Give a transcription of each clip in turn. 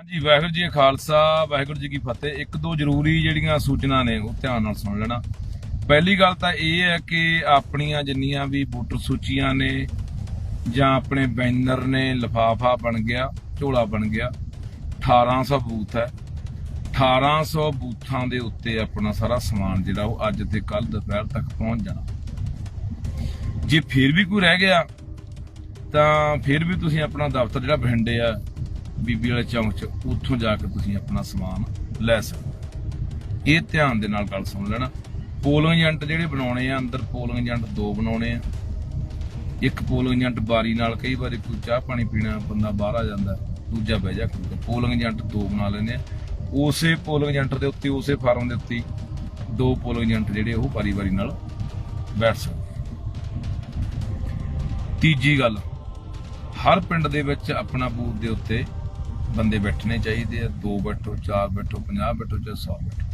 ਹਾਂਜੀ, ਵਾਹਿਗੁਰੂ ਜੀ ਖਾਲਸਾ, ਵਾਹਿਗੁਰੂ ਜੀ ਕੀ ਫਤਿਹ। ਇੱਕ ਦੋ ਜ਼ਰੂਰੀ ਜਿਹੜੀਆਂ ਸੂਚਨਾ ਨੇ, ਉਹ ਧਿਆਨ ਨਾਲ ਸੁਣ ਲੈਣਾ। ਪਹਿਲੀ ਗੱਲ ਤਾਂ ਇਹ ਹੈ ਕਿ ਆਪਣੀਆਂ ਜਿੰਨੀਆਂ ਵੀ ਵੋਟਰ ਸੂਚੀਆਂ ਨੇ, ਜਾਂ ਆਪਣੇ ਬੈਨਰ ਨੇ, ਲਫਾਫਾ ਬਣ ਗਿਆ, ਝੋਲਾ ਬਣ ਗਿਆ 1800 ਬੂਥ ਹੈ। 1800 ਬੂਥਾਂ ਦੇ ਉੱਤੇ ਆਪਣਾ ਸਾਰਾ ਸਮਾਨ ਜਿਹੜਾ, ਉਹ ਅੱਜ ਤੇ ਕੱਲ ਦੁਪਹਿਰ ਤੱਕ ਪਹੁੰਚ ਜਾਣਾ। ਜੇ ਫਿਰ ਵੀ ਕੋਈ ਰਹਿ ਗਿਆ, ਤਾਂ ਫਿਰ ਵੀ ਤੁਸੀਂ ਆਪਣਾ ਦਫ਼ਤਰ ਜਿਹੜਾ ਬਠਿੰਡੇ ਆ ਬੀਬੀ ਵਾਲੇ ਚੌਂਕ 'ਚ, ਉੱਥੋਂ ਜਾ ਕੇ ਤੁਸੀਂ ਆਪਣਾ ਸਮਾਨ ਲੈ ਸਕਦੇ ਇਹ ਧਿਆਨ ਦੇ ਨਾਲ ਗੱਲ ਸੁਣ ਲੈਣਾ। ਪੋਲਿੰਗ ਏਜੰਟ ਜਿਹੜੇ ਬਣਾਉਣੇ ਆ, ਅੰਦਰ ਪੋਲਿੰਗ ਏਜੰਟ ਦੋ ਬਣਾਉਣੇ ਆ। ਇੱਕ ਪੋਲਿੰਗ ਏਜੰਟ ਬਾਰੀ ਨਾਲ ਕਈ ਵਾਰੀ ਕੋਈ ਚਾਹ ਪਾਣੀ ਪੀਣਾ, ਬੰਦਾ ਬਾਹਰ ਆ ਜਾਂਦਾ, ਦੂਜਾ ਬਹਿ ਜਾ ਕਰੂਗਾ ਪੋਲਿੰਗ ਏਜੰਟ ਦੋ ਬਣਾ ਲੈਂਦੇ ਆ। ਉਸੇ ਪੋਲਿੰਗ ਏਜੰਟ ਦੇ ਉੱਤੇ, ਉਸੇ ਫਾਰਮ ਦੇ ਉੱਤੇ ਦੋ ਪੋਲਿੰਗ ਏਜੰਟ ਜਿਹੜੇ ਉਹ ਵਾਰੀ ਵਾਰੀ ਨਾਲ ਬੈਠ ਸਕਦੇ ਤੀਜੀ ਗੱਲ, ਹਰ ਪਿੰਡ ਦੇ ਵਿੱਚ ਆਪਣਾ ਬੂਥ ਦੇ ਉੱਤੇ ਬੰਦੇ ਬੈਠਣੇ ਚਾਹੀਦੇ ਆ, ਦੋ ਬੈਠੋ, ਚਾਰ ਬੈਠੋ 50 ਬੈਠੋ ਚਾਹੇ 100 ਬੈਠੋ।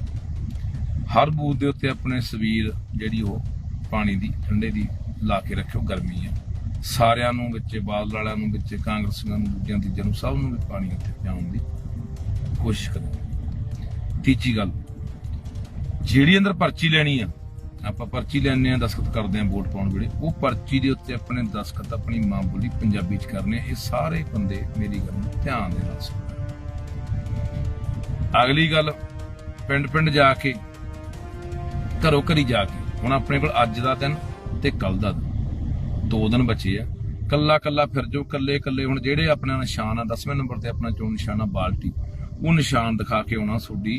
ਹਰ ਬੂਥ ਦੇ ਉੱਤੇ ਆਪਣੇ ਸਵੀਰ ਜਿਹੜੀ ਉਹ ਪਾਣੀ ਦੀ, ਠੰਡੇ ਦੀ ਲਾ ਕੇ ਰੱਖਿਓ, ਗਰਮੀ ਆ। ਸਾਰਿਆਂ ਨੂੰ ਵਿੱਚ, ਬਾਦਲ ਵਾਲਿਆਂ ਨੂੰ ਵਿੱਚ, ਕਾਂਗਰਸੀਆਂ ਨੂੰ, ਦੂਜਿਆਂ, ਤੀਜਿਆਂ ਨੂੰ ਸਭ ਨੂੰ ਵੀ ਪਾਣੀ ਉੱਤੇ ਪਿਆਉਣ ਦੀ ਕੋਸ਼ਿਸ਼ ਕਰੋ। ਤੀਜੀ ਗੱਲ, ਜਿਹੜੀ ਅੰਦਰ ਪਰਚੀ ਲੈਣੀ ਆ ਆਪਾਂ ਪਰਚੀ ਲੈਣੇ ਆ ਦਸਖਤ ਕਰਦੇ ਆ ਵੋਟ ਪਾਉਣ ਵੇਲੇ। ਉਹ ਪਰਚੀ ਦੇ ਉੱਤੇ ਆਪਣੇ ਦਸਖਤ, ਆਪਣੀ ਮਾਂ ਬੋਲੀ ਪੰਜਾਬੀ ਚ ਕਰਨੇ। ਇਹ ਸਾਰੇ ਬੰਦੇ ਮੇਰੀ ਗੱਲ ਨੂੰ ਧਿਆਨ ਦੇ ਨਾਲ ਸੁਣੋ ਅਗਲੀ ਗੱਲ ਪਿੰਡ ਪਿੰਡ ਜਾ ਕੇ ਘਰੋਂ ਘਰੀ ਜਾ ਕੇ। ਹੁਣ ਆਪਣੇ ਕੋਲ ਅੱਜ ਦਾ ਦਿਨ ਤੇ ਕੱਲ ਦਾ ਦਿਨ। ਦੋ ਦਿਨ ਬਚੇ ਆ। ਕੱਲਾ ਕੱਲਾ ਫਿਰ ਜੋ ਕੱਲੇ ਕੱਲੇ ਹੁਣ ਜਿਹੜੇ ਆਪਣਾ ਨਿਸ਼ਾਨ ਆ 10ਵੇਂ ਨੰਬਰ ਤੇ ਆਪਣਾ ਚੋਣ ਨਿਸ਼ਾਨ ਆ, ਬਾਲਟੀ, ਉਹ ਨਿਸ਼ਾਨ ਦਿਖਾ ਕੇ ਆਉਣਾ ਤੁਹਾਡੀ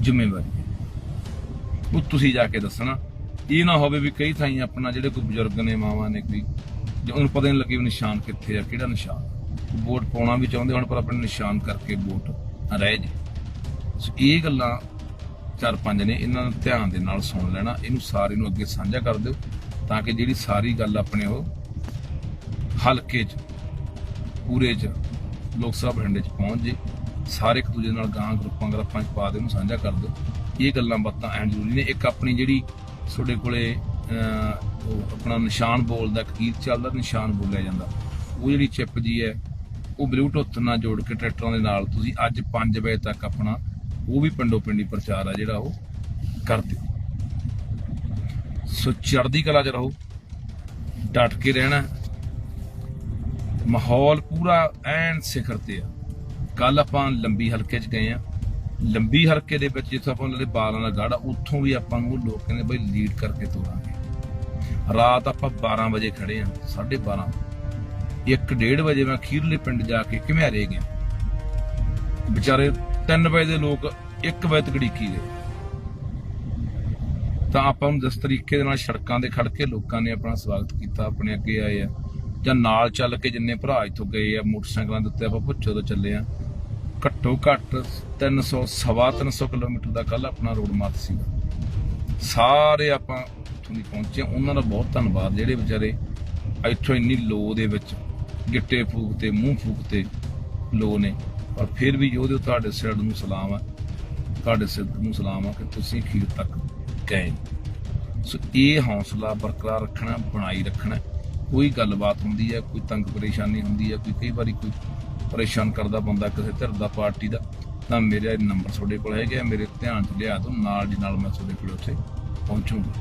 ਜ਼ਿੰਮੇਵਾਰੀ। ਉਹ ਤੁਸੀਂ ਜਾ ਕੇ ਦੱਸਣਾ। ਇਹ ਨਾ ਹੋਵੇ ਵੀ ਕਈ ਥਾਈਂ ਆਪਣਾ ਜਿਹੜੇ ਕੋਈ ਬਜ਼ੁਰਗ ਨੇ, ਮਾਵਾਂ ਨੇ ਕੋਈ, ਜੇ ਉਹਨੂੰ ਪਤਾ ਨਹੀਂ ਲੱਗੇ ਵੀ ਨਿਸ਼ਾਨ ਕਿੱਥੇ ਆ, ਕਿਹੜਾ ਨਿਸ਼ਾਨ। ਵੋਟ ਪਾਉਣਾ ਵੀ ਚਾਹੁੰਦੇ ਹੁਣ, ਪਰ ਆਪਣੇ ਨਿਸ਼ਾਨ ਕਰਕੇ ਵੋਟ ਰਹਿ ਜੇ। ਸੋ ਇਹ ਗੱਲਾਂ ਚਾਰ ਪੰਜ ਨੇ, ਇਹਨਾਂ ਨੂੰ ਧਿਆਨ ਦੇ ਨਾਲ ਸੁਣ ਲੈਣਾ। ਇਹਨੂੰ ਸਾਰੇ ਨੂੰ ਅੱਗੇ ਸਾਂਝਾ ਕਰ ਦਿਓ, ਤਾਂ ਕਿ ਜਿਹੜੀ ਸਾਰੀ ਗੱਲ ਆਪਣੇ ਉਹ ਹਲਕੇ 'ਚ, ਪੂਰੇ 'ਚ, ਲੋਕ ਸਭਾ ਬਠਿੰਡੇ 'ਚ ਪਹੁੰਚ ਜੇ। ਸਾਰੇ ਇੱਕ ਦੂਜੇ ਨਾਲ ਗਾਂ ਗਰੁੱਪਾਂ ਗਰੁੱਪਾਂ 'ਚ ਪਾ ਦੇ, ਉਹਨੂੰ ਸਾਂਝਾ ਕਰ ਦਿਓ। ਇਹ ਗੱਲਾਂ ਬਾਤਾਂ ਐਨ ਜ਼ਰੂਰੀ ਨੇ। ਇੱਕ ਆਪਣੀ ਜਿਹੜੀ ਤੁਹਾਡੇ ਕੋਲੇ ਆਪਣਾ ਨਿਸ਼ਾਨ ਬੋਲਦਾ, ਇੱਕ ਗੀਤ ਚੱਲਦਾ, ਨਿਸ਼ਾਨ ਬੋਲਿਆ ਜਾਂਦਾ। ਉਹ ਜਿਹੜੀ ਚਿਪ ਜੀ ਹੈ, ਉਹ ਬਲੂਟੁੱਥ ਨਾਲ ਜੋੜ ਕੇ ਟਰੈਕਟਰਾਂ ਦੇ ਨਾਲ ਤੁਸੀਂ ਅੱਜ 5 ਵਜੇ ਤੱਕ ਆਪਣਾ ਉਹ ਵੀ ਪਿੰਡੋ ਪਿੰਡੀ ਪ੍ਰਚਾਰ ਆ ਜਿਹੜਾ ਉਹ ਕਰ ਦਿਓ। ਸੋ ਚੜ੍ਹਦੀ ਕਲਾ 'ਚ ਰਹੋ, ਡਟ ਕੇ ਰਹਿਣਾ, ਮਾਹੌਲ ਪੂਰਾ ਐਨ ਸਿਖਰ ਤੇ ਆ। ਕੱਲ ਆਪਾਂ ਲੰਬੀ ਹਲਕੇ 'ਚ ਗਏ ਆ। ਲੰਬੀ ਹਲਕੇ ਦੇ ਵਿੱਚ ਜਿੱਥੇ ਆਪਾਂ ਉਹਨਾਂ ਦੇ ਬਾਲਾਂ ਦਾ ਗਾੜਾ, ਉੱਥੋਂ ਵੀ ਆਪਾਂ ਨੂੰ ਲੋਕ ਕਹਿੰਦੇ ਬਈ ਲੀਡ ਕਰਕੇ ਤੋਰਾਂਗੇ। ਰਾਤ ਆਪਾਂ 12 ਵਜੇ ਖੜੇ ਆ 12:30 ਇੱਕ ਡੇਢ ਵਜੇ ਮੈਂ ਖੀਰਲੇ ਪਿੰਡ ਜਾ ਕੇ ਘਮਿਆਰੇ ਗਿਆ। ਵਿਚਾਰੇ 3 ਵਜੇ ਦੇ ਲੋਕ 1 ਵਜੇ ਤੱਕ ਢੀਕੀ ਗਏ। ਤਾਂ ਆਪਾਂ ਨੂੰ ਜਿਸ ਤਰੀਕੇ ਦੇ ਨਾਲ ਸੜਕਾਂ ਦੇ ਖੜ ਕੇ ਲੋਕਾਂ ਨੇ ਆਪਣਾ ਸਵਾਗਤ ਕੀਤਾ, ਆਪਣੇ ਅੱਗੇ ਆਏ ਆ। ਜਾਂ ਨਾਲ ਚੱਲ ਕੇ ਜਿੰਨੇ ਭਰਾ ਇੱਥੋਂ ਗਏ ਆ, ਮੋਟਰਸਾਈਕਲਾਂ ਦੇ ਉੱਤੇ ਆਪਾਂ ਪੁੱਛੋ ਤੋਂ ਚੱਲੇ ਆ। ਘੱਟੋ ਘੱਟ 300 ਸਵਾ 300 ਕਿਲੋਮੀਟਰ ਦਾ ਕੱਲ ਆਪਣਾ ਰੋਡ ਮਾਰਚ ਸੀਗਾ ਸਾਰੇ ਆਪਾਂ ਉੱਥੋਂ ਦੀ ਪਹੁੰਚੇ। ਉਹਨਾਂ ਦਾ ਬਹੁਤ ਧੰਨਵਾਦ। ਜਿਹੜੇ ਵਿਚਾਰੇ ਇੱਥੋਂ ਇੰਨੀ ਲੋ ਦੇ ਵਿੱਚ ਗਿੱਟੇ ਫੂਕ ਤੇ ਮੂੰਹ ਫੂਕ ਤੇ ਲੋ ਨੇ। ਪਰ ਫਿਰ ਵੀ ਉਹਦੇ ਤੁਹਾਡੇ ਸਿਰ ਨੂੰ ਸਲਾਮ ਆ। ਤੁਹਾਡੇ ਸਿਰ ਨੂੰ ਸਲਾਮ ਆ ਕਿ ਤੁਸੀਂ ਅਖੀਰ ਤੱਕ ਗਏ। ਸੋ ਇਹ ਹੌਸਲਾ ਬਰਕਰਾਰ ਰੱਖਣਾ, ਬਣਾਈ ਰੱਖਣਾ। ਕੋਈ ਗੱਲਬਾਤ ਹੁੰਦੀ ਹੈ, ਕੋਈ ਤੰਗ ਪਰੇਸ਼ਾਨੀ ਹੁੰਦੀ ਹੈ, ਕੋਈ ਕਈ ਵਾਰੀ ਕੋਈ ਪਰੇਸ਼ਾਨ ਕਰਦਾ ਬੰਦਾ ਕਿਸੇ ਧਿਰ ਦਾ, ਪਾਰਟੀ ਦਾ, ਤਾਂ ਮੇਰਾ ਨੰਬਰ ਤੁਹਾਡੇ ਕੋਲ ਹੈਗਾ ਮੇਰੇ ਧਿਆਨ 'ਚ ਲਿਆ ਦੋ ਨਾਲ ਦੀ ਨਾਲ ਮੈਂ ਤੁਹਾਡੇ ਕੋਲ ਉੱਥੇ ਪਹੁੰਚੂਗਾ।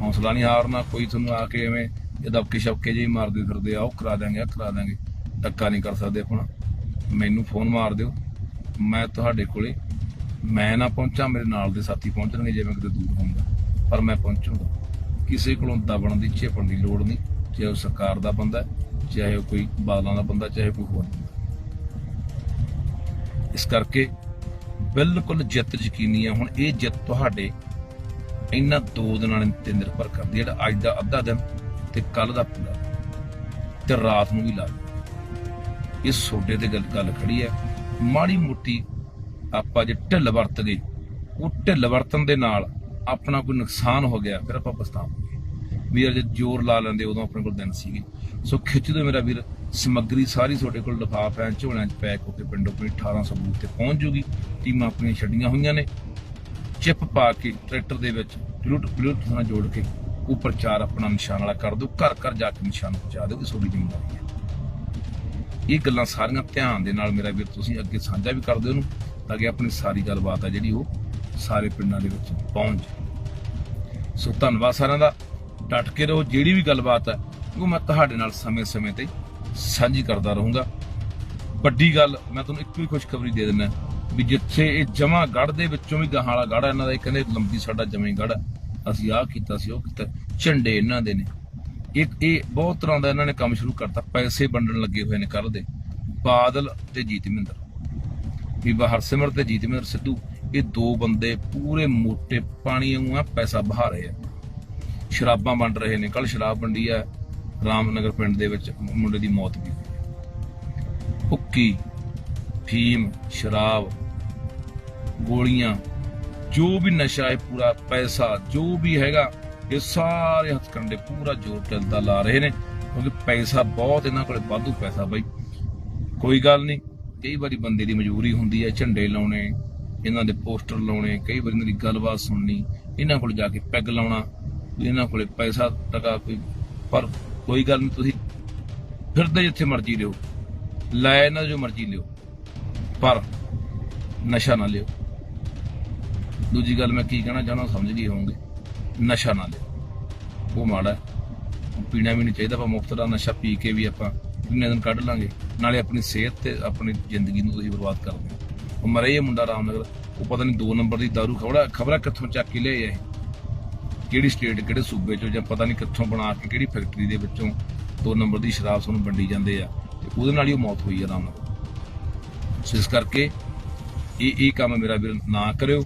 ਹੌਸਲਾ ਨਹੀਂ ਹਾਰਨਾ, ਕੋਈ ਤੁਹਾਨੂੰ ਆ ਕੇ ਐਵੇਂ ਇਹ ਦਬਕੇ ਸ਼ਬਕੇ ਜਿਹੀ ਮਾਰਦੇ ਫਿਰਦੇ ਆ, ਉਹ ਕਰਾ ਦਾਂਗੇ ਆ ਕਰਾ ਦਾਂਗੇ ਧੱਕਾ ਨਹੀਂ ਕਰ ਸਕਦੇ ਆਪਣਾ। ਮੈਨੂੰ ਫੋਨ ਮਾਰ ਦਿਓ, ਮੈਂ ਤੁਹਾਡੇ ਕੋਲੇ, ਮੈਂ ਨਾ ਪਹੁੰਚਾਂ, ਮੇਰੇ ਨਾਲ ਦੇ ਸਾਥੀ ਪਹੁੰਚਣਗੇ ਜੇ ਮੈਂ ਕਿਤੇ ਦੂਰ ਹੋਊਂਗਾ, ਪਰ ਮੈਂ ਪਹੁੰਚੂਗਾ। ਕਿਸੇ ਕੋਲੋਂ ਦਬਣ ਦੀ ਝੇਪਣ ਦੀ ਲੋੜ ਨਹੀਂ, ਚਾਹੇ ਉਹ ਸਰਕਾਰ ਦਾ ਬੰਦਾ, ਚਾਹੇ ਉਹ ਕੋਈ ਬਾਦਲਾਂ ਦਾ ਬੰਦਾ, ਚਾਹੇ ਕੋਈ ਹੋਰ ਬੰਦਾ। ਇਸ ਕਰਕੇ ਬਿਲਕੁਲ ਜਿੱਤ ਯਕੀਨੀ ਹੈ ਹੁਣ ਇਹ ਜਿੱਤ ਤੁਹਾਡੇ ਇਹਨਾਂ ਦੋ ਦਿਨਾਂ ਤੇ ਨਿਰਭਰ ਕਰਦੀ ਹੈ ਜਿਹੜਾ ਅੱਜ ਦਾ ਅੱਧਾ ਦਿਨ ਤੇ ਕੱਲ ਦਾ ਪੂਰਾ ਤੇ ਰਾਤ ਨੂੰ ਵੀ ਲਾ ਇਹ ਸੋਡੇ ਤੇ ਗੱਲ ਗੱਲ ਖੜੀ ਹੈ ਮਾੜੀ ਮੋਟੀ ਆਪਾਂ ਜੇ ਢਿੱਲ ਵਰਤ ਗਏ, ਉਹ ਢਿੱਲ ਵਰਤਨ ਦੇ ਨਾਲ ਆਪਣਾ ਕੋਈ ਨੁਕਸਾਨ ਹੋ ਗਿਆ, ਫਿਰ ਆਪਾਂ ਪਛਤਾਵਾਂਗੇ। ਵੀਰ ਜੇ ਜ਼ੋਰ ਲਾ ਲੈਂਦੇ ਉਦੋਂ ਆਪਣੇ ਕੋਲ ਦਿਨ ਸੀਗੇ। ਸੋ ਖਿੱਚ ਦਿਓ ਮੇਰਾ ਵੀਰ। ਸਮੱਗਰੀ ਸਾਰੀ ਤੁਹਾਡੇ ਕੋਲ ਲਿਫਾਫ ਐ ਝੋਲਿਆਂ 'ਚ ਪੈਕ ਹੋ ਕੇ ਪਿੰਡੋਂ ਪਿੰਡ 1800 ਬੂਥ ਤੇ ਪਹੁੰਚ ਜੂਗੀ। ਟੀਮਾਂ ਆਪਣੀਆਂ ਛੱਡੀਆਂ ਹੋਈਆਂ ਨੇ। ਚਿਪ ਪਾ ਕੇ ਟਰੈਕਟਰ ਦੇ ਵਿੱਚ ਬਲੂਟ ਬਲੂਟ ਨਾਲ ਜੋੜ ਕੇ ਉਹ ਪ੍ਰਚਾਰ ਆਪਣਾ ਨਿਸ਼ਾਨ ਵਾਲਾ ਕਰ ਦਿਓ। ਘਰ ਘਰ ਜਾ ਕੇ ਨਿਸ਼ਾਨ ਪਹੁੰਚਾ ਦਿਓ ਇਹ ਤੁਹਾਡੀ ਜ਼ਿੰਮੇਵਾਰੀ ਹੈ। ਇਹ ਗੱਲਾਂ ਸਾਰੀਆਂ ਧਿਆਨ ਦੇ ਨਾਲ ਮੇਰਾ ਵੀਰ, ਤੁਸੀਂ ਅੱਗੇ ਸਾਂਝਾ ਵੀ ਕਰ ਦਿਓ ਉਹਨੂੰ ਤਾਂ ਕਿ ਆਪਣੀ ਸਾਰੀ ਗੱਲਬਾਤ ਆ ਜਿਹੜੀ ਉਹ ਸਾਰੇ ਪਿੰਡਾਂ ਦੇ ਵਿੱਚ ਪਹੁੰਚ ਜਾਏ। ਸੋ ਧੰਨਵਾਦ ਸਾਰਿਆਂ ਦਾ। ਡਟ ਕੇ ਰਹੋ। ਜਿਹੜੀ ਵੀ ਗੱਲਬਾਤ ਹੈ ਉਹ ਮੈਂ ਤੁਹਾਡੇ ਨਾਲ ਸਮੇਂ-ਸਮੇਂ ਤੇ ਸਾਂਝੀ ਕਰਦਾ ਰਹੂੰਗਾ। ਵੱਡੀ ਗੱਲ, ਮੈਂ ਤੁਹਾਨੂੰ ਇੱਕ ਵੀ ਖੁਸ਼ਖਬਰੀ ਦੇ ਦਿੰਦਾ ਵੀ ਜਿੱਥੇ ਇਹ ਜਮਾ ਗੜ ਦੇ ਵਿੱਚੋਂ ਵੀ ਗਾਹਾਂ ਵਾਲਾ ਗੜ ਇਹਨਾਂ ਦਾ ਇਹ ਕਹਿੰਦੇ ਲੰਬੀ ਸਾਡਾ ਜਮੇ ਗੜ ਅਸੀਂ ਆਹ ਕੀਤਾ ਸੀ ਉਹ ਕੀਤਾ। ਝੰਡੇ ਇਹਨਾਂ ਦੇ ਨੇ। ਇੱਕ ਇਹ ਬਹੁਤ ਤਰ੍ਹਾਂ ਦਾ ਇਹਨਾਂ ਨੇ ਕੰਮ ਸ਼ੁਰੂ ਕਰਤਾ। ਪੈਸੇ ਵੰਡਣ ਲੱਗੇ ਹੋਏ ਨੇ ਕੱਲ ਦੇ। ਬਾਦਲ ਤੇ ਜੀਤਮਿੰਦਰ। ਬੀਬਾ ਹਰਸਿਮਰ ਤੇ ਜੀਤਮਿੰਦਰ ਸਿੱਧੂ, ਇਹ ਦੋ ਬੰਦੇ ਪੂਰੇ ਮੋਟੇ ਪਾਣੀ ਵਾਂਗੂ ਪੈਸਾ ਬਹਾ ਰਹੇ ਆ। ਸ਼ਰਾਬਾਂ ਵੰਡ ਰਹੇ ਨੇ। ਕੱਲ ਸ਼ਰਾਬ ਵੰਡੀ ਆ। ਰਾਮਨਗਰ ਪਿੰਡ ਦੇ ਵਿੱਚ ਮੁੰਡੇ ਦੀ ਮੌਤ ਵੀ ਹੋਈ। ਹੁੱਕੀ ਫੀਮ ਸ਼ਰਾਬ, ਗੋਲੀਆਂ, ਜੋ ਵੀ ਨਸ਼ਾ ਹੈ, ਪੂਰਾ ਪੈਸਾ, ਜੋ ਵੀ ਹੈਗਾ, ਇਹ ਸਾਰੇ ਹੱਥਕੰਡੇ ਪੂਰਾ ਜ਼ੋਰ ਚੱਲਦਾ ਲਾ ਰਹੇ ਨੇ, ਕਿਉਂਕਿ ਪੈਸਾ ਬਹੁਤ ਇਹਨਾਂ ਕੋਲੇ, ਵਾਧੂ ਪੈਸਾ ਬਾਈ। ਕੋਈ ਗੱਲ ਨਹੀਂ, ਕਈ ਵਾਰੀ ਬੰਦੇ ਦੀ ਮਜਬੂਰੀ ਹੁੰਦੀ ਹੈ, ਝੰਡੇ ਲਾਉਣੇ, ਇਹਨਾਂ ਦੇ ਪੋਸਟਰ ਲਾਉਣੇ, ਕਈ ਵਾਰੀ ਇਹਨਾਂ ਦੀ ਗੱਲਬਾਤ ਸੁਣਨੀ, ਇਹਨਾਂ ਕੋਲ ਜਾ ਕੇ ਪੈਗ ਲਾਉਣਾ ਇਹਨਾਂ ਕੋਲੇ ਪੈਸਾ ਟਕਾ ਕੋਈ, ਪਰ ਕੋਈ ਗੱਲ ਨਹੀਂ ਤੁਸੀਂ ਫਿਰਦੇ ਜਿੱਥੇ ਮਰਜ਼ੀ ਲਿਓ ਲੈ ਇਹਨਾਂ ਜੋ ਮਰਜ਼ੀ ਲਿਓ, ਪਰ ਨਸ਼ਾ ਨਾ ਲਿਓ। ਦੂਜੀ ਗੱਲ ਮੈਂ ਕੀ ਕਹਿਣਾ ਚਾਹੁੰਦਾ, ਸਮਝ ਗਏ ਹੋਵੋਗੇ। ਨਸ਼ਾ ਨਾ ਲਿਓ। ਉਹ ਮਾੜਾ ਉਹ ਪੀਣਾ ਵੀ ਨਹੀਂ ਚਾਹੀਦਾ, ਆਪਾਂ ਮੁਫਤ ਦਾ ਨਸ਼ਾ ਪੀ ਕੇ ਵੀ ਆਪਾਂ ਕਿੰਨੇ ਦਿਨ ਕੱਢ ਲਾਂਗੇ। ਨਾਲੇ ਆਪਣੀ ਸਿਹਤ ਤੇ ਆਪਣੀ ਜ਼ਿੰਦਗੀ ਨੂੰ ਤੁਸੀਂ ਬਰਬਾਦ ਕਰਦੇ ਹੋ। ਉਹ ਮਰੇ ਇਹ ਮੁੰਡਾ ਰਾਮਨਗਰ। ਉਹ ਪਤਾ ਨਹੀਂ 2 ਨੰਬਰ ਦੀ ਦਾਰੂ ਖਬੜਾ ਖਬਰਾ ਕਿੱਥੋਂ ਚੱਕ ਕੇ ਲਿਆਏ ਇਹ। ਕਿਹੜੀ ਸਟੇਟ ਕਿਹੜੇ ਸੂਬੇ ਚੋਂ ਜਾਂ ਪਤਾ ਨਹੀਂ ਕਿੱਥੋਂ ਬਣਾ ਕੇ ਕਿਹੜੀ ਫੈਕਟਰੀ ਦੇ ਵਿੱਚੋਂ ਦੋ ਨੰਬਰ ਦੀ ਸ਼ਰਾਬ ਸਾਨੂੰ ਵੰਡੀ ਜਾਂਦੇ ਆ ਤੇ ਉਹਦੇ ਨਾਲ ਹੀ ਉਹ ਮੌਤ ਹੋਈ ਆ ਰਾਮਨਗਰ ਸੋ ਇਸ ਕਰਕੇ ਇਹ ਇਹ ਕੰਮ ਮੇਰਾ ਵੀਰ ਨਾ ਕਰਿਓ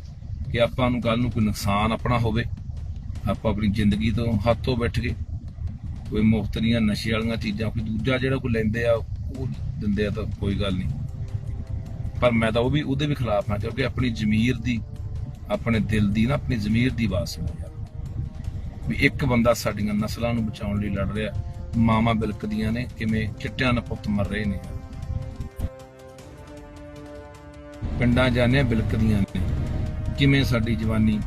ਕਿ ਆਪਾਂ ਨੂੰ ਕੱਲ ਨੂੰ ਕੋਈ ਨੁਕਸਾਨ ਆਪਣਾ ਹੋਵੇ। ਆਪਾਂ ਆਪਣੀ ਜ਼ਿੰਦਗੀ ਤੋਂ ਹੱਥੋਂ ਬੈਠ ਕੇ ਕੋਈ ਮੁਫਤ ਦੀਆਂ ਨਸ਼ੇ ਵਾਲੀਆਂ ਚੀਜ਼ਾਂ, ਕੋਈ ਦੂਜਾ ਜਿਹੜਾ ਕੋਈ ਲੈਂਦੇ ਆ, ਉਹ ਦਿੰਦੇ ਆ ਤਾਂ ਕੋਈ ਗੱਲ ਨਹੀਂ। ਪਰ ਮੈਂ ਤਾਂ ਉਹ ਵੀ, ਉਹਦੇ ਵੀ ਖਿਲਾਫ ਹਾਂ ਕਿਉਂਕਿ ਆਪਣੀ ਜ਼ਮੀਰ ਦੀ, ਆਪਣੇ ਦਿਲ ਦੀ ਨਾ, ਆਪਣੀ ਜ਼ਮੀਰ ਦੀ ਆਵਾਜ਼ ਸੁਣੋ ਯਾਰ ਵੀ ਇੱਕ ਬੰਦਾ ਸਾਡੀਆਂ ਨਸਲਾਂ ਨੂੰ ਬਚਾਉਣ ਲਈ ਲੜ ਰਿਹਾ ਮਾਮਾ ਬਿਲਕਦੀਆਂ ਨੇ, ਕਿਵੇਂ ਚਿੱਟਿਆਂ ਨਾਲ ਪੁੱਤ ਮਰ ਰਹੇ ਨੇ। ਪਿੰਡਾਂ ਜਾਣੇ ਬਿਲਕਦੀਆਂ ਨੇ। ਕਿਵੇਂ ਸਾਡੀ ਜਵਾਨੀ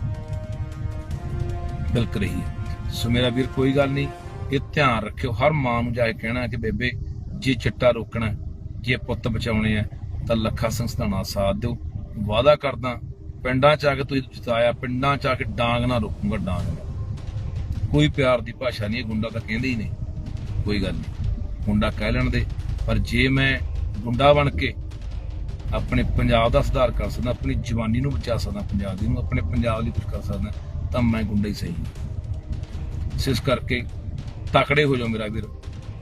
ਬਿਲਕ ਰਹੀ ਹੈ। ਸੋ ਮੇਰਾ ਵੀਰ, ਕੋਈ ਗੱਲ ਨਹੀਂ, ਇਹ ਧਿਆਨ ਰੱਖਿਓ। ਹਰ ਮਾਂ ਨੂੰ ਜਾ ਕੇ ਕਹਿਣਾ ਕਿ ਬੇਬੇ, ਜੇ ਚਿੱਟਾ ਰੋਕਣਾ, ਜੇ ਪੁੱਤ ਬਚਾਉਣੇ ਆ, ਤਾਂ ਲੱਖਾ ਸੰਸਥਾਣਾ ਸਾਥ ਦਿਓ। ਵਾਅਦਾ ਕਰਦਾ, ਪਿੰਡਾਂ ਚ ਆ ਕੇ ਤੁਸੀਂ ਜਿਤਾਇਆ, ਪਿੰਡਾਂ ਚ ਆ ਕੇ ਡਾਂਗ ਨਾ ਰੋਕੂਗਾ, ਡਾਂਗ ਨਾਲ। ਕੋਈ ਪਿਆਰ ਦੀ ਭਾਸ਼ਾ ਨਹੀਂ ਗੁੰਡਾ ਤਾਂ ਕਹਿੰਦੇ ਹੀ ਨੇ ਕੋਈ ਗੱਲ ਨਹੀਂ। ਗੁੰਡਾ ਕਹਿ ਲੈਣ ਦੇ, ਪਰ ਜੇ ਮੈਂ ਗੁੰਡਾ ਬਣ ਕੇ ਆਪਣੇ ਪੰਜਾਬ ਦਾ ਸੁਧਾਰ ਕਰ ਸਕਦਾ, ਆਪਣੀ ਜਵਾਨੀ ਨੂੰ ਬਚਾ ਸਕਦਾ, ਪੰਜਾਬ ਦੀ ਨੂੰ, ਆਪਣੇ ਪੰਜਾਬ ਲਈ ਕੁਝ ਕਰ ਸਕਦਾ, ਤਾਂ ਮੈਂ ਗੁੰਡਾ ਹੀ ਸਹੀ ਹਾਂ। ਸੋ ਇਸ ਕਰਕੇ ਤਕੜੇ ਹੋ ਜਾਓ ਮੇਰਾ ਵੀਰ।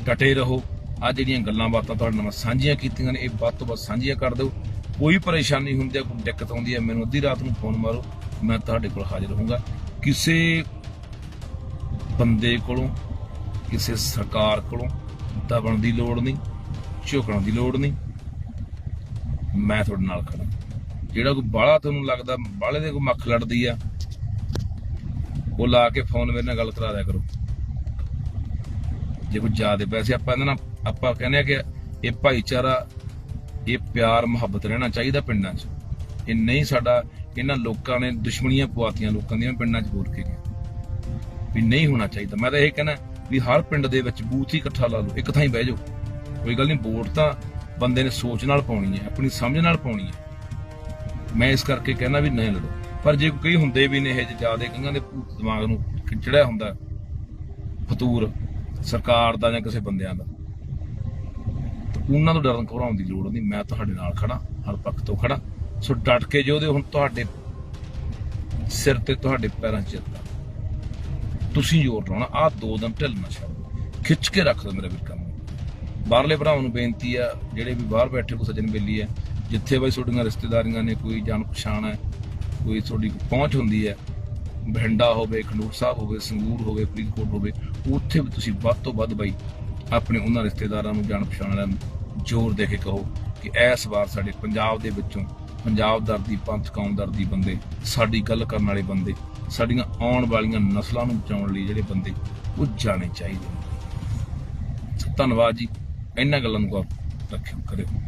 ਡਟੇ ਰਹੋ। ਆ ਜਿਹੜੀਆਂ ਗੱਲਾਂ ਬਾਤਾਂ ਤੁਹਾਡੇ ਨਾਲ ਸਾਂਝੀਆਂ ਕੀਤੀਆਂ ਨੇ, ਇਹ ਵੱਧ ਤੋਂ ਵੱਧ ਸਾਂਝੀਆਂ ਕਰ ਦਿਓ। ਕੋਈ ਪਰੇਸ਼ਾਨੀ ਹੁੰਦੀ ਹੈ, ਕੋਈ ਦਿੱਕਤ ਆਉਂਦੀ ਹੈ, ਮੈਨੂੰ ਅੱਧੀ ਰਾਤ ਨੂੰ ਫੋਨ ਮਾਰੋ, ਮੈਂ ਤੁਹਾਡੇ ਕੋਲ ਹਾਜ਼ਰ ਰਹੂੰਗਾ ਕਿਸੇ ਬੰਦੇ ਕੋਲੋਂ, ਕਿਸੇ ਸਰਕਾਰ ਕੋਲੋਂ ਦਬਣ ਦੀ ਲੋੜ ਨਹੀਂ, ਝੁਕਣ ਦੀ ਲੋੜ ਨਹੀਂ। ਮੈਂ ਤੁਹਾਡੇ ਨਾਲ ਖੜਾ ਜਿਹੜਾ ਕੋਈ ਬਾਹਲਾ ਤੁਹਾਨੂੰ ਲੱਗਦਾ, ਬਾਹਲੇ ਦੇ ਕੋਈ ਮੱਖ ਲੜਦੀ ਆ, ਉਹ ਲਾ ਕੇ ਫੋਨ ਮੇਰੇ ਨਾਲ ਗੱਲ ਕਰਾ ਦਿਆ ਕਰੋ। ਜੇ ਕੋਈ ਜ਼ਿਆਦਾ ਪੈਸੇ, ਆਪਾਂ ਇਹਨਾਂ ਨਾਲ, ਆਪਾਂ ਕਹਿੰਦੇ ਆ ਕਿ ਇਹ ਭਾਈਚਾਰਾ, ਇਹ ਪਿਆਰ, ਮੁਹੱਬਤ ਰਹਿਣਾ ਚਾਹੀਦਾ ਪਿੰਡਾਂ 'ਚ। ਇਹ ਨਹੀਂ ਸਾਡਾ, ਇਹਨਾਂ ਲੋਕਾਂ ਨੇ ਦੁਸ਼ਮਣੀਆਂ ਪਵਾਤੀਆਂ ਲੋਕਾਂ ਦੀਆਂ ਪਿੰਡਾਂ 'ਚ ਬੋਲ ਕੇ ਗਿਆ। ਵੀ ਨਹੀਂ ਹੋਣਾ ਚਾਹੀਦਾ। ਮੈਂ ਤਾਂ ਇਹ ਕਹਿੰਦਾ ਵੀ ਹਰ ਪਿੰਡ ਦੇ ਵਿੱਚ ਬੂਥ ਹੀ ਇਕੱਠਾ ਲਾ ਲਓ, ਇੱਕ ਥਾਂ ਹੀ ਬਹਿ ਜਾਓ। ਕੋਈ ਗੱਲ ਨਹੀਂ, ਵੋਟ ਤਾਂ ਬੰਦੇ ਨੇ ਸੋਚ ਨਾਲ ਪਾਉਣੀ ਹੈ, ਆਪਣੀ ਸਮਝ ਨਾਲ ਪਾਉਣੀ ਹੈ। ਮੈਂ ਇਸ ਕਰਕੇ ਕਹਿੰਦਾ ਵੀ ਨਹੀਂ ਲੜੋ। ਪਰ ਜੇ ਕਈ ਹੁੰਦੇ ਵੀ ਨੇ ਇਹ ਜ਼ਿਆਦਾ ਕਈਆਂ ਦੇ ਦਿਮਾਗ ਨੂੰ ਚੜਿਆ ਹੁੰਦਾ, ਫਤੂਰ ਸਰਕਾਰ ਦਾ ਜਾਂ ਕਿਸੇ ਬੰਦਿਆਂ ਦਾ ਉਹਨਾਂ ਤੋਂ ਡਰਨ ਘਬਰਾਉਣ ਦੀ ਲੋੜ ਨਹੀਂ। ਮੈਂ ਤੁਹਾਡੇ ਨਾਲ ਖੜਾ ਹਰ ਪੱਖ ਤੋਂ ਖੜਾ ਸੋ ਡਟ ਕੇ ਜੋ ਦੇ ਹੁਣ ਤੁਹਾਡੇ ਸਿਰ ਤੇ ਤੁਹਾਡੇ ਪੈਰਾਂ 'ਚ ਚੱਲਦਾ। ਤੁਸੀਂ ਜ਼ੋਰ ਲਾਉਣਾ, ਆਹ ਦੋ ਦਿਨ ਢਿੱਲਣਾ ਨਾ ਖਿੱਚ ਕੇ ਰੱਖ ਦਿਓ ਮੇਰੇ ਵੀਰ ਕੰਮ ਬਾਹਰਲੇ ਭਰਾਵਾਂ ਨੂੰ ਬੇਨਤੀ ਆ, ਜਿਹੜੇ ਵੀ ਬਾਹਰ ਬੈਠੇ ਕੋ ਸੱਜਣ ਬੇਲੀ ਹੈ ਜਿੱਥੇ ਬਈ ਤੁਹਾਡੀਆਂ ਰਿਸ਼ਤੇਦਾਰੀਆਂ ਨੇ, ਕੋਈ ਜਾਣ ਪਛਾਣ ਹੈ, ਕੋਈ ਤੁਹਾਡੀ ਪਹੁੰਚ ਹੁੰਦੀ ਹੈ, ਬਠਿੰਡਾ ਹੋਵੇ, ਖੰਡੂਰ ਸਾਹਿਬ ਹੋਵੇ ਸੰਗੂਰ ਹੋਵੇ, ਫਰੀਦਕੋਟ ਹੋਵੇ, ਉੱਥੇ ਵੀ ਤੁਸੀਂ ਵੱਧ ਤੋਂ ਵੱਧ ਬਈ ਆਪਣੇ ਉਹਨਾਂ ਰਿਸ਼ਤੇਦਾਰਾਂ ਨੂੰ ਜਾਣ ਪਛਾਣ ਵਾਲਿਆਂ ਜ਼ੋਰ ਦੇ ਕੇ ਕਹੋ ਕਿ ਇਸ ਵਾਰ ਸਾਡੇ ਪੰਜਾਬ ਦੇ ਵਿੱਚੋਂ ਪੰਜਾਬ ਦਰਦੀ, ਪੰਥ ਕੌਮ ਦਰਦੀ ਬੰਦੇ, ਸਾਡੀ ਗੱਲ ਕਰਨ ਵਾਲੇ ਬੰਦੇ ਸਾਡੀਆਂ ਆਉਣ ਵਾਲੀਆਂ ਨਸਲਾਂ ਨੂੰ ਬਚਾਉਣ ਲਈ ਜਿਹੜੇ ਬੰਦੇ ਉਹ ਜਾਣੇ ਚਾਹੀਦੇ ਧੰਨਵਾਦ ਜੀ। ਇਹਨਾਂ ਗੱਲਾਂ ਨੂੰ ਗੌਰ ਰੱਖਿਓ, ਕਰਿਓ।